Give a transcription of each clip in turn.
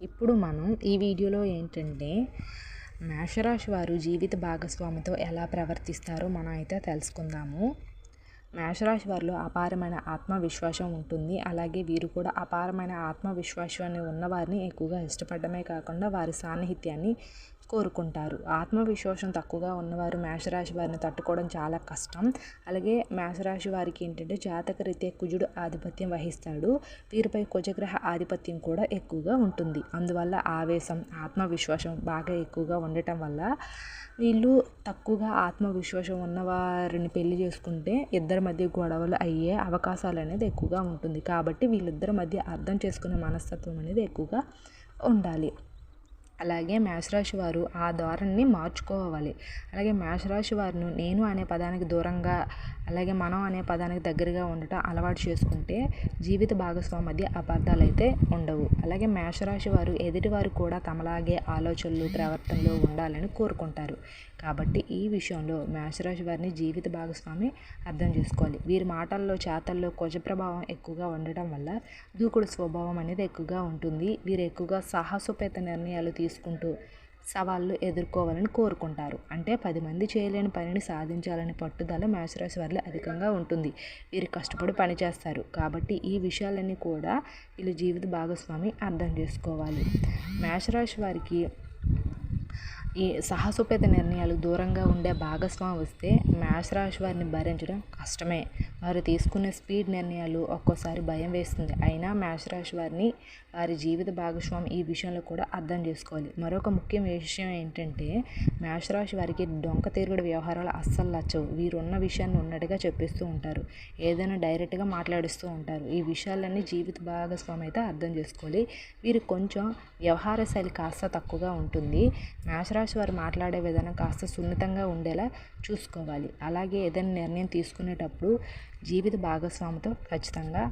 ఇప్పుడు మనం ఈ వీడియోలో ఏంటంటే మేషరాశి వారు జీవిత భాగస్వామితో ఎలా ప్రవర్తిస్తారో మనం అయితే తెలుసుకుందాము. మేషరాశి వారిలో అపారమైన ఆత్మవిశ్వాసం ఉంటుంది. అలాగే వీరు కూడా అపారమైన ఆత్మవిశ్వాసాన్ని ఉన్నవారిని ఎక్కువగా ఇష్టపడమే కాకుండా వారి సాన్నిహిత్యాన్ని కోరుకుంటారు. ఆత్మవిశ్వాసం తక్కువగా ఉన్నవారు మేషరాశి వారిని తట్టుకోవడం చాలా కష్టం. అలాగే మేషరాశి వారికి ఏంటంటే జాతక రీత్యా కుజుడు ఆధిపత్యం వహిస్తాడు. వీరిపై కుజగ్రహ ఆధిపత్యం కూడా ఎక్కువగా ఉంటుంది. అందువల్ల ఆవేశం ఆత్మవిశ్వాసం బాగా ఎక్కువగా ఉండటం వల్ల వీళ్ళు తక్కువగా ఆత్మవిశ్వాసం ఉన్నవారిని పెళ్ళి చేసుకుంటే ఇద్దరి మధ్య గొడవలు అయ్యే అవకాశాలు అనేది ఎక్కువగా ఉంటుంది. కాబట్టి వీళ్ళిద్దరి మధ్య అర్థం చేసుకునే మనస్తత్వం అనేది ఎక్కువగా ఉండాలి. అలాగే మేషరాశి వారు ఆ ధోరణిని మార్చుకోవాలి. అలాగే మేషరాశి వారిను నేను అనే పదానికి దూరంగా అలాగే మనం అనే పదానికి దగ్గరగా ఉండటం అలవాటు చేసుకుంటే జీవిత భాగస్వామి మధ్య అపార్థాలు అయితే ఉండవు. అలాగే మేషరాశి వారు ఎదుటివారు కూడా తమలాగే ఆలోచనలు ప్రవర్తనలు ఉండాలని కోరుకుంటారు. కాబట్టి ఈ విషయంలో మేషరాశి వారిని జీవిత భాగస్వామి అర్థం చేసుకోవాలి. వీరి మాటల్లో చేతల్లో కుజ ప్రభావం ఎక్కువగా ఉండటం వల్ల దూకుడు స్వభావం అనేది ఎక్కువగా ఉంటుంది. వీరు ఎక్కువగా సాహసోపేత నిర్ణయాలు తీసుకుంటూ సవాళ్ళు ఎదుర్కోవాలని కోరుకుంటారు. అంటే పది మంది చేయలేని పనిని సాధించాలని పట్టుదల మేషరాశి వారిలో అధికంగా ఉంటుంది. వీరు కష్టపడి పనిచేస్తారు కాబట్టి ఈ విషయాలన్నీ కూడా వీళ్ళు జీవిత భాగస్వామి అర్థం చేసుకోవాలి. మేషరాశి వారికి ఈ సాహసోపేత నిర్ణయాలు దూరంగా ఉండే భాగస్వామి వస్తే మేష రాశి వారిని భరించడం కష్టమే. వారు తీసుకునే స్పీడ్ నిర్ణయాలు ఒక్కోసారి భయం వేస్తుంది. అయినా మేష రాశి వారిని వారి జీవిత భాగస్వామి ఈ విషయంలో కూడా అర్థం చేసుకోవాలి. మరొక ముఖ్యమైన విషయం ఏంటంటే మేషరాశి వారికి డొంక తిరుగుడు వ్యవహారాలు అస్సలు నచ్చవు. వీరున్న విషయాన్ని ఉన్నట్టుగా చెప్పిస్తూ ఉంటారు. ఏదైనా డైరెక్ట్గా మాట్లాడిస్తూ ఉంటారు. ఈ విషయాలన్నీ జీవిత భాగస్వామి అయితే అర్థం చేసుకోవాలి. వీరు కొంచెం వ్యవహార శైలి కాస్త తక్కువగా ఉంటుంది. మేషరాశి రాశి వారు మాట్లాడే విధానం కాస్త సున్నితంగా ఉండేలా చూసుకోవాలి. అలాగే ఏదైనా నిర్ణయం తీసుకునేటప్పుడు జీవిత భాగస్వామితో ఖచ్చితంగా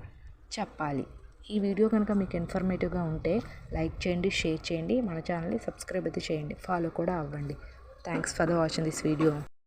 చెప్పాలి. ఈ వీడియో కనుక మీకు ఇన్ఫర్మేటివ్గా ఉంటే లైక్ చేయండి షేర్ చేయండి మన ఛానల్ని సబ్స్క్రైబ్ అయితే చేయండి ఫాలో కూడా అవ్వండి. Thanks for the watching this video.